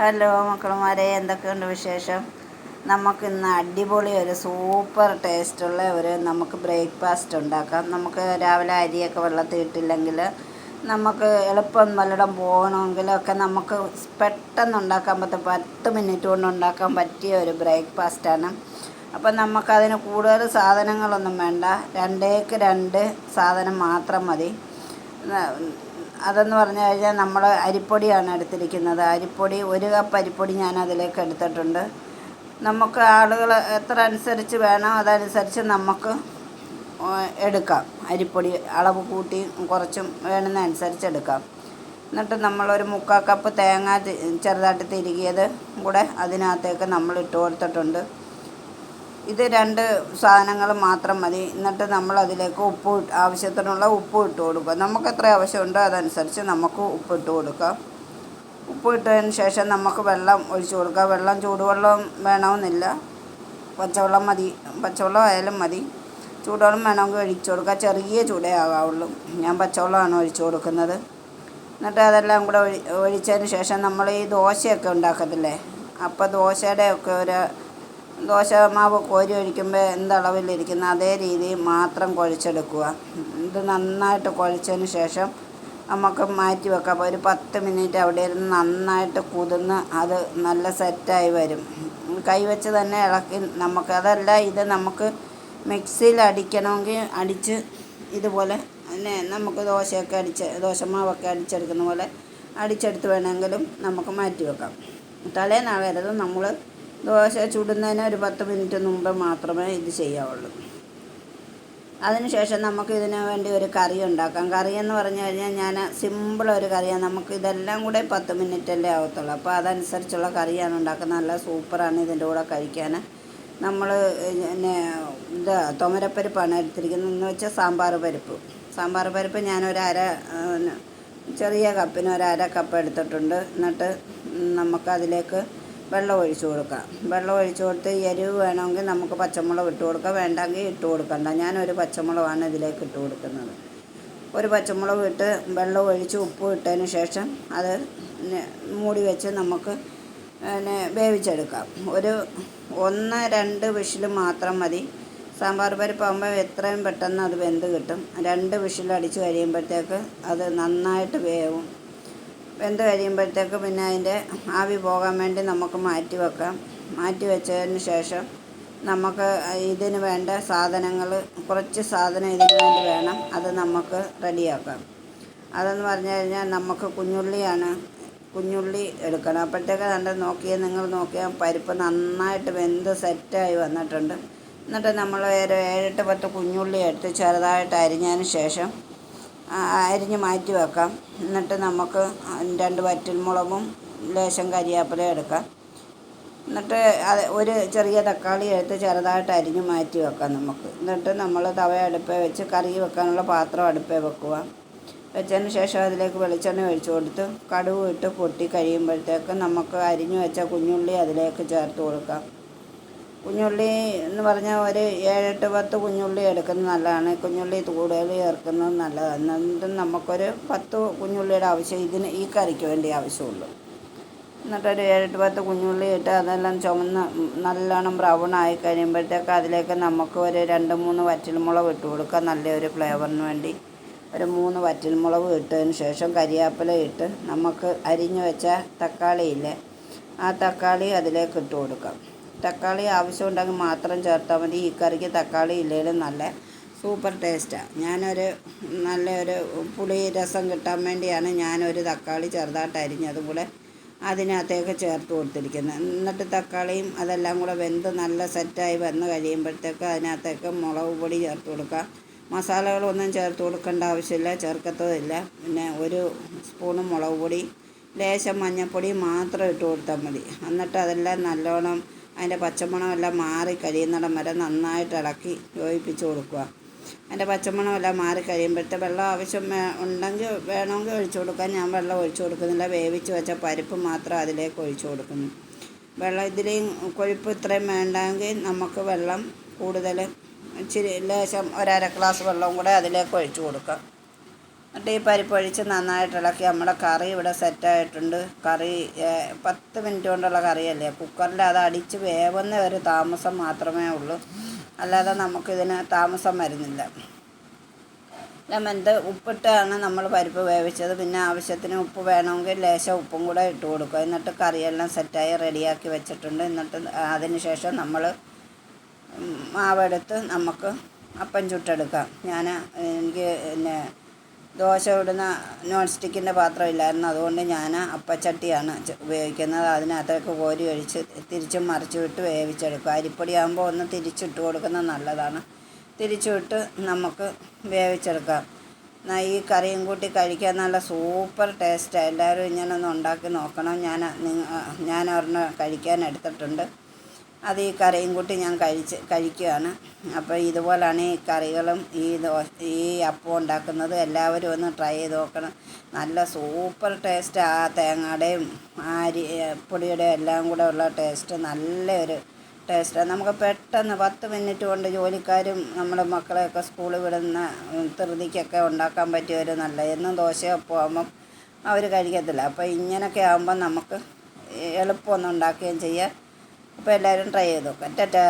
Hello മക്കളുമാരെ എന്തൊക്കെയുണ്ട് വിശേഷം? നമുക്ക് ഇന്ന് അടിപൊളി ഒരു സൂപ്പർ ടേസ്റ്റുള്ള ഒരു നമുക്ക് ബ്രേക്ക്ഫാസ്റ്റ് ഉണ്ടാക്കാം. നമുക്ക് രാവിലെ അരിയൊക്കെ വെള്ളത്തിൽ ഇട്ടില്ലെങ്കിൽ നമുക്ക് എളുപ്പം വല്ലടം പോകണമെങ്കിലൊക്കെ നമുക്ക് പെട്ടെന്ന് ഉണ്ടാക്കാൻ പറ്റും. പത്ത് മിനിറ്റ് കൊണ്ട് ഉണ്ടാക്കാൻ പറ്റിയ ഒരു ബ്രേക്ക്ഫാസ്റ്റാണ് അപ്പം നമുക്കതിന് കൂടുതൽ സാധനങ്ങളൊന്നും വേണ്ട. രണ്ടേക്ക് രണ്ട് സാധനം മാത്രം മതി. അതെന്ന് പറഞ്ഞു കഴിഞ്ഞാൽ നമ്മൾ അരിപ്പൊടിയാണ് എടുത്തിരിക്കുന്നത്. അരിപ്പൊടി ഒരു കപ്പ് അരിപ്പൊടി ഞാൻ അതിലേക്ക് എടുത്തിട്ടുണ്ട്. നമുക്ക് ആളുകൾ എത്ര അനുസരിച്ച് വേണം അതനുസരിച്ച് നമുക്ക് എടുക്കാം. അരിപ്പൊടി അളവ് കൂട്ടി കുറച്ചും വേണമെന്നനുസരിച്ച് എടുക്കാം. എന്നിട്ട് നമ്മളൊരു മുക്കാൽ കപ്പ് തേങ്ങ ചെറുതായിട്ട് തിരികിയത് കൂടെ അതിനകത്തേക്ക് നമ്മൾ ഇട്ട് കൊടുത്തിട്ടുണ്ട്. ഇത് രണ്ട് സാധനങ്ങൾ മാത്രം മതി. എന്നിട്ട് നമ്മൾ അതിലേക്ക് ഉപ്പ് ആവശ്യത്തിനുള്ള ഉപ്പ് ഇട്ട് കൊടുക്കുക. നമുക്ക് എത്ര ആവശ്യമുണ്ടോ അതനുസരിച്ച് നമുക്ക് ഉപ്പ് ഇട്ട് കൊടുക്കാം. ഉപ്പ് ഇട്ടതിന് ശേഷം നമുക്ക് വെള്ളം ഒഴിച്ചു കൊടുക്കുക വെള്ളം ചൂടുവെള്ളം വേണമെന്നില്ല. പച്ചവെള്ളം മതി. പച്ചവെള്ളം ആയാലും മതി. ചൂടുവെള്ളം വേണമെങ്കിൽ ഒഴിച്ചു കൊടുക്കുക ചെറിയ ചൂടേ ആകാവുള്ളൂ. ഞാൻ പച്ചവെള്ളമാണ് ഒഴിച്ചു കൊടുക്കുന്നത്. എന്നിട്ട് അതെല്ലാം കൂടെ ഒഴി ഒഴിച്ചതിന് ശേഷം നമ്മൾ ഈ ദോശയൊക്കെ ഉണ്ടാക്കത്തില്ലേ? അപ്പോൾ ദോശയുടെ ഒക്കെ ഒരു ദോശ മാവ് കോരി ഒഴിക്കുമ്പോൾ എന്തളവിലിരിക്കുന്ന അതേ രീതിയിൽ മാത്രം കുഴച്ചെടുക്കുക. ഇത് നന്നായിട്ട് കുഴച്ചതിന് ശേഷം നമുക്ക് മാറ്റി വെക്കാം. ഒരു പത്ത് മിനിറ്റ് അവിടെ ഇരുന്ന് നന്നായിട്ട് കുതിർന്ന് അത് നല്ല സെറ്റായി വരും. കൈവച്ച് തന്നെ ഇളക്കി നമുക്ക് അതല്ല ഇത് നമുക്ക് മിക്സിയിൽ അടിക്കണമെങ്കിൽ അടിച്ച് ഇതുപോലെ പിന്നെ നമുക്ക് ദോശയൊക്കെ അടിച്ച് ദോശമാവൊക്കെ അടിച്ചെടുക്കുന്ന പോലെ അടിച്ചെടുത്ത് വേണമെങ്കിലും നമുക്ക് മാറ്റി വെക്കാം. തലേന്നാകരുത് നമ്മൾ ദോശ ചുടുന്നതിന് ഒരു പത്ത് മിനിറ്റ് മുമ്പ് മാത്രമേ ഇത് ചെയ്യാവുള്ളൂ. അതിനുശേഷം നമുക്ക് ഇതിന് വേണ്ടി ഒരു കറി ഉണ്ടാക്കാം. കറി എന്ന് പറഞ്ഞു കഴിഞ്ഞാൽ ഞാൻ സിമ്പിൾ ഒരു കറിയാണ്. നമുക്ക് ഇതെല്ലാം കൂടെ പത്ത് മിനിറ്റല്ലേ ആവത്തുള്ളൂ. അപ്പോൾ അതനുസരിച്ചുള്ള കറിയാണ് ഉണ്ടാക്കുന്നത്. നല്ല സൂപ്പറാണ് ഇതിന്റെ കൂടെ കഴിക്കാൻ. നമ്മൾ പിന്നെ ഇത് തുമരപ്പരിപ്പാണ് എടുത്തിരിക്കുന്നത്. എന്ന് വെച്ചാൽ സാമ്പാർ പരിപ്പ്. സാമ്പാർ പരിപ്പ് ഞാനൊരു അര ചെറിയ കപ്പിന് ഒരു അര കപ്പ് എടുത്തിട്ടുണ്ട്. എന്നിട്ട് നമുക്കതിലേക്ക് വെള്ളം ഒഴിച്ചു കൊടുക്കാം. വെള്ളം ഒഴിച്ചു കൊടുത്ത് എരിവ് വേണമെങ്കിൽ നമുക്ക് പച്ചമുളക് ഇട്ട് കൊടുക്കാം. വേണ്ടെങ്കിൽ ഇട്ട് കൊടുക്കണ്ട. ഞാനൊരു പച്ചമുളകാണ് ഇതിലേക്ക് ഇട്ട് കൊടുക്കുന്നത്. ഒരു പച്ചമുളക് ഇട്ട് വെള്ളം ഒഴിച്ച് ഉപ്പ് ഇട്ടതിന് ശേഷം അത് മൂടി വെച്ച് നമുക്ക് പിന്നെ വേവിച്ചെടുക്കാം. ഒരു ഒന്ന് രണ്ട് വിഷിൽ മാത്രം മതി. സാമ്പാർ പരിപ്പാകുമ്പോൾ എത്രയും പെട്ടെന്ന് അത് വെന്ത് കിട്ടും. രണ്ട് വിഷിലടിച്ച് കഴിയുമ്പോഴത്തേക്ക് അത് നന്നായിട്ട് വേവും. വെന്ത് കഴിയുമ്പോഴത്തേക്ക് പിന്നെ അതിന്റെ ആവി പോകാൻ വേണ്ടി നമുക്ക് മാറ്റി വെക്കാം. മാറ്റി വെച്ചതിന് ശേഷം നമുക്ക് ഇതിന് വേണ്ട സാധനങ്ങൾ കുറച്ച് സാധനം ഇതിന് വേണ്ടി വേണം. അത് നമുക്ക് റെഡിയാക്കാം. അതെന്ന് പറഞ്ഞു കഴിഞ്ഞാൽ നമുക്ക് കുഞ്ഞുള്ളിയാണ് കുഞ്ഞുള്ളി എടുക്കണം. അപ്പോഴത്തേക്ക് കണ്ട് നോക്കിയാൽ നിങ്ങൾ നോക്കിയാൽ പരിപ്പ് നന്നായിട്ട് വെന്ത് സെറ്റായി വന്നിട്ടുണ്ട്. എന്നിട്ട് നമ്മൾ ഒരു ഏഴെട്ട് പത്ത് കുഞ്ഞുള്ളി എടുത്ത് ചെറുതായിട്ട് അരിഞ്ഞതിന് ശേഷം അരിഞ്ഞ് മാറ്റി വെക്കാം. എന്നിട്ട് നമുക്ക് രണ്ട് വറ്റൽമുളകും ലേശം കരിയാപ്പില എടുക്കാം. എന്നിട്ട് അത് ഒരു ചെറിയ തക്കാളി എടുത്ത് ചെറുതായിട്ട് അരിഞ്ഞ് മാറ്റി വെക്കാം നമുക്ക്. എന്നിട്ട് നമ്മൾ തവ അടുപ്പേ വെച്ച് കറി വെക്കാനുള്ള പാത്രം അടുപ്പേ വെക്കുക. വെച്ചതിന് ശേഷം അതിലേക്ക് വെളിച്ചെണ്ണ ഒഴിച്ചു കൊടുത്ത് കടുവ് ഇട്ട് പൊട്ടി കഴിയുമ്പോഴത്തേക്ക് നമുക്ക് അരിഞ്ഞു വെച്ച കുഞ്ഞുള്ളി അതിലേക്ക് ചേർത്ത് കൊടുക്കാം. കുഞ്ഞുള്ളി എന്ന് പറഞ്ഞാൽ ഒരു ഏഴെട്ട് പത്ത് കുഞ്ഞുള്ളി എടുക്കുന്നത് നല്ലതാണ്. കുഞ്ഞുള്ളി കൂടുതൽ ചേർക്കുന്നത് നല്ലതാണ് എന്നിട്ടും നമുക്കൊരു പത്ത് കുഞ്ഞുള്ളിയുടെ ആവശ്യം ഇതിന് ഈ കറിക്ക് വേണ്ടി ആവശ്യമുള്ളൂ. എന്നിട്ടൊരു ഏഴെട്ട് പത്ത് കുഞ്ഞുള്ളി ഇട്ട് അതെല്ലാം ചുമന്ന് നല്ലോണം ബ്രൗൺ ആയി കഴിയുമ്പോഴത്തേക്ക് അതിലേക്ക് നമുക്ക് ഒരു രണ്ട് മൂന്ന് വറ്റൽമുളക് ഇട്ട് കൊടുക്കാം. നല്ലൊരു ഫ്ലേവറിന് വേണ്ടി. ഒരു മൂന്ന് വറ്റൽമുളക് ഇട്ടതിന് ശേഷം കരിയാപ്പില ഇട്ട് നമുക്ക് അരിഞ്ഞു വെച്ച തക്കാളിയില്ലേ ആ തക്കാളി അതിലേക്ക് ഇട്ട് കൊടുക്കാം. തക്കാളി ആവശ്യമുണ്ടെങ്കിൽ മാത്രം ചേർത്താൽ മതി. ഈ കറിക്ക് തക്കാളി ഇല്ലെങ്കിലും നല്ല സൂപ്പർ ടേസ്റ്റാണ് ഞാനൊരു നല്ലൊരു പുളി രസം കിട്ടാൻ വേണ്ടിയാണ് ഞാനൊരു തക്കാളി ചെറുതായിട്ട് അരിഞ്ഞതും കൂടെ അതിനകത്തേക്ക് ചേർത്ത് കൊടുത്തിരിക്കുന്നത്. എന്നിട്ട് തക്കാളിയും അതെല്ലാം കൂടെ വെന്ത് നല്ല സെറ്റായി വന്ന് കഴിയുമ്പോഴത്തേക്ക് അതിനകത്തേക്ക് മുളക് പൊടി ചേർത്ത് കൊടുക്കുക. മസാലകളൊന്നും ചേർത്ത് കൊടുക്കേണ്ട ആവശ്യമില്ല ചേർക്കത്തതില്ല പിന്നെ ഒരു സ്പൂണ് മുളക് പൊടി ലേശം മഞ്ഞൾപ്പൊടി മാത്രം ഇട്ട് കൊടുത്താൽ മതി. എന്നിട്ട് അതെല്ലാം നല്ലോണം അതിന്റെ പച്ചമണമെല്ലാം മാറി കഴിയുന്നിടം വരെ നന്നായിട്ട് ഇളക്കി യോജിപ്പിച്ച് കൊടുക്കുക. അതിന്റെ പച്ചമണമെല്ലാം മാറി കഴിയുമ്പോഴത്തെ വെള്ളം ആവശ്യം ഉണ്ടെങ്കിൽ വേണമെങ്കിൽ ഒഴിച്ചു കൊടുക്കാൻ ഞാൻ വെള്ളം ഒഴിച്ചു കൊടുക്കുന്നില്ല. വേവിച്ച് വെച്ച പരിപ്പ് മാത്രം അതിലേക്ക് ഒഴിച്ചു കൊടുക്കുന്നു. വെള്ളം ഇതിലെയും കൊഴുപ്പ് ഇത്രയും വേണ്ടെങ്കിൽ നമുക്ക് വെള്ളം കൂടുതൽ ഇച്ചിരി ലേശം ഒരര ഗ്ലാസ് വെള്ളവും കൂടെ അതിലേക്ക് ഒഴിച്ചു കൊടുക്കാം. എന്നിട്ട് ഈ പരിപ്പ് ഒഴിച്ച് നന്നായിട്ട് ഇളക്കി നമ്മുടെ കറി ഇവിടെ സെറ്റായിട്ടുണ്ട് കറി പത്ത് മിനിറ്റ് കൊണ്ടുള്ള കറിയല്ലേ. കുക്കറിൽ അത് അടിച്ച് വേവുന്ന ഒരു താമസം മാത്രമേ ഉള്ളൂ. അല്ലാതെ നമുക്കിതിന് താമസം വരുന്നില്ല. എല്ലാം ഉപ്പിട്ടാണ് നമ്മൾ പരിപ്പ് വേവിച്ചത്. പിന്നെ ആവശ്യത്തിന് ഉപ്പ് വേണമെങ്കിൽ ലേശം ഉപ്പും കൂടെ ഇട്ട് കൊടുക്കുക. എന്നിട്ട് കറിയെല്ലാം സെറ്റായി റെഡിയാക്കി വെച്ചിട്ടുണ്ട്. എന്നിട്ട് അതിന് ശേഷം നമ്മൾ മാവെടുത്ത് നമുക്ക് അപ്പം ചുട്ടെടുക്കാം. ഞാൻ എനിക്ക് പിന്നെ ദോശ ഇടുന്ന നോൺ സ്റ്റിക്കിന്റെ പാത്രം ഇല്ലായിരുന്നു അതുകൊണ്ട് ഞാൻ അപ്പച്ചട്ടിയാണ് ഉപയോഗിക്കുന്നത്. അതിനകത്തേക്ക് കോരി ഒഴിച്ച് തിരിച്ചും മറിച്ചും ഇട്ട് വേവിച്ചെടുക്കുക അരിപ്പൊടി ആകുമ്പോൾ ഒന്ന് തിരിച്ചിട്ട് കൊടുക്കുന്നത് നല്ലതാണ്. തിരിച്ചുവിട്ട് നമുക്ക് വേവിച്ചെടുക്കാം. ഈ കറിയും കൂട്ടി കഴിക്കാൻ നല്ല സൂപ്പർ ടേസ്റ്റാണ് എല്ലാവരും ഇങ്ങനെ ഒന്ന് ഉണ്ടാക്കി നോക്കണം. ഞാൻ ഞാൻ ഒരെണ്ണം കഴിക്കാൻ എടുത്തിട്ടുണ്ട്. അത് ഈ കറിയും കൂട്ടി ഞാൻ കഴിച്ച് കഴിക്കുകയാണ്. അപ്പോൾ ഇതുപോലാണ് ഈ കറികളും ഈ ദോശ ഈ അപ്പം ഉണ്ടാക്കുന്നത്. എല്ലാവരും ഒന്ന് ട്രൈ ചെയ്ത് നോക്കണം. നല്ല സൂപ്പർ ടേസ്റ്റ്. ആ തേങ്ങയുടെയും അരി പൊടിയുടെയും എല്ലാം കൂടെ ഉള്ള ടേസ്റ്റ്. നല്ലൊരു ടേസ്റ്റാണ് നമുക്ക് പെട്ടെന്ന് പത്ത് മിനിറ്റ് കൊണ്ട് ജോലിക്കാരും നമ്മുടെ മക്കളെയൊക്കെ സ്കൂളിൽ വിടുന്ന തൃതിക്കൊക്കെ ഉണ്ടാക്കാൻ പറ്റിയ ഒരു നല്ല എന്നും ദോശയോ അപ്പം ആകുമ്പം അവർ കഴിക്കത്തില്ല. അപ്പോൾ ഇങ്ങനെയൊക്കെ ആകുമ്പം നമുക്ക് എളുപ്പമൊന്നും ഉണ്ടാക്കുകയും ചെയ്യാം. അപ്പോൾ എല്ലാവരും ട്രൈ ചെയ്ത് നോക്കാം. ടാറ്റാ.